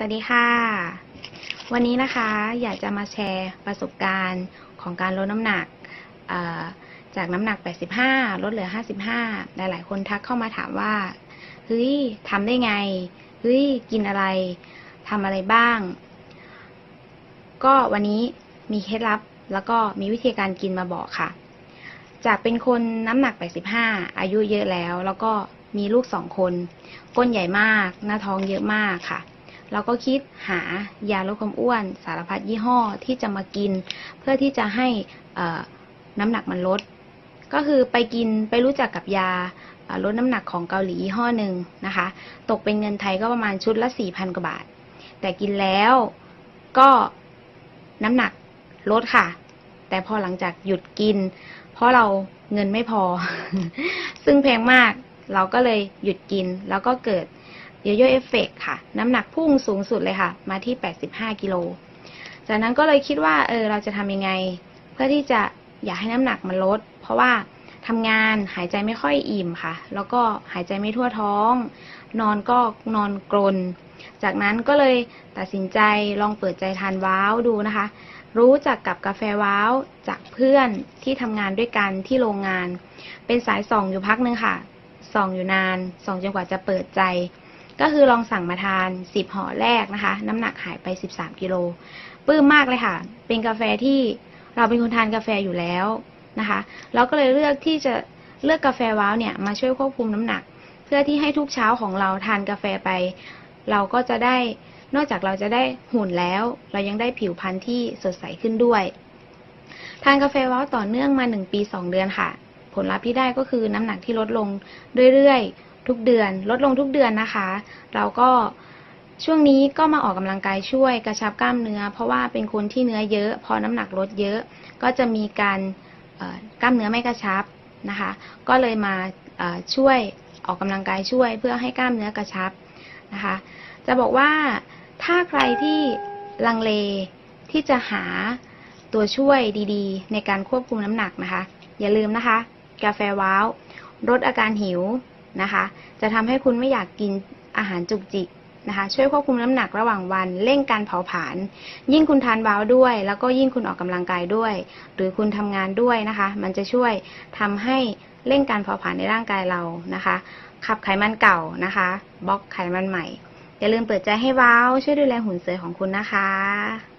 สวัสดีค่ะ วันนี้นะคะอยากจะมาแชร์ประสบการณ์ของการลดน้ำหนักจากน้ำหนัก 85 ลดเหลือ 55 หลาย ๆ คนทักเข้ามาถามว่า เฮ้ยทำได้ไง เฮ้ย กินอะไรทำอะไรบ้าง ก็วันนี้มีเคล็ดลับแล้วก็มีวิธีการกินมาบอกค่ะ จากเป็นคนน้ำหนัก 85 อายุเยอะแล้ว แล้วก็มีลูกสองคน ก้นใหญ่มาก หน้าท้องเยอะมากค่ะ เราก็คิดหายาลดความอ้วน สารพัดยี่ห้อที่จะมากิน เพื่อที่จะให้น้ำหนักมันลด ก็คือไปกินไปรู้จักกับยาลดน้ำหนักของเกาหลียี่ห้อหนึ่งนะคะ ตกเป็นเงินไทยก็ประมาณชุดละ4,000กว่าบาท แต่กินแล้วก็น้ำหนักลดค่ะ แต่พอหลังจากหยุดกิน เพราะเราเงินไม่พอ ซึ่งแพงมากเราก็เลยหยุดกินแล้วก็เกิด ยโย่เอฟเฟกค่ะ น้ำหนักพุ่งสูงสุดเลยค่ะ มาที่ 85 กิโล จากนั้นก็เลยคิดว่าเออเราจะทำยังไง เพื่อที่จะอยากให้น้ำหนักมันลด เพราะว่าทำงานหายใจไม่ค่อยอิ่มค่ะ แล้วก็หายใจไม่ทั่วท้อง นอนก็นอนกรน จากนั้นก็เลยตัดสินใจลองเปิดใจทานว้าวดูนะคะ รู้จักกับกาแฟว้าวจากเพื่อนที่ทำงานด้วยกันที่โรงงาน เป็นสายส่องอยู่พักนึงค่ะ ส่องอยู่นาน ส่องจนกว่าจะเปิดใจ ก็คือลองสั่งมาทาน 10ห่อแรกนะคะ น้ำหนักหายไป 13กิโลปื้มมากเลยค่ะ เป็นกาแฟที่เราเป็นคนทานกาแฟอยู่แล้วนะคะ เราก็เลยเลือกที่จะเลือกกาแฟว้าวเนี่ยมาช่วยควบคุมน้ำหนัก เพื่อที่ให้ทุกเช้าของเราทานกาแฟไป เราก็จะได้นอกจากเราจะได้หุ่นแล้ว เรายังได้ผิวพรรณที่สดใสขึ้นด้วย ทานกาแฟว้าวต่อเนื่องมา 1 ปี 2 เดือนค่ะ ผลลัพธ์ที่ได้ก็คือน้ำหนักที่ลดลงเรื่อยๆ ทุกเดือน ลดลงทุกเดือนนะคะ เราก็ช่วงนี้ก็มาออกกำลังกายช่วยกระชับกล้ามเนื้อ เพราะว่าเป็นคนที่เนื้อเยอะ พอน้ำหนักลดเยอะ ก็จะมีการกล้ามเนื้อไม่กระชับนะคะ ก็เลยมาช่วยออกกำลังกายช่วย เพื่อให้กล้ามเนื้อกระชับนะคะ จะบอกว่าถ้าใครที่ลังเลที่จะหาตัวช่วยดีๆ ในการควบคุมน้ำหนักนะคะ อย่าลืมนะคะ กาแฟว้าวลดอาการหิว นะคะ จะทำให้คุณไม่อยากกินอาหารจุกจิกนะคะ ช่วยควบคุมน้ำหนักระหว่างวันเร่งการเผาผลาญยิ่งคุณทานว้าวด้วย แล้วก็ยิ่งคุณออกกำลังกายด้วย หรือคุณทำงานด้วยนะคะ มันจะช่วยทำให้เร่งการเผาผลาญในร่างกายเรานะคะ ขับไขมันเก่านะคะบล็อกไขมันใหม่อย่าลืมเปิดใจให้ว้าวช่วยดูแลหุ่นสวยของคุณนะคะ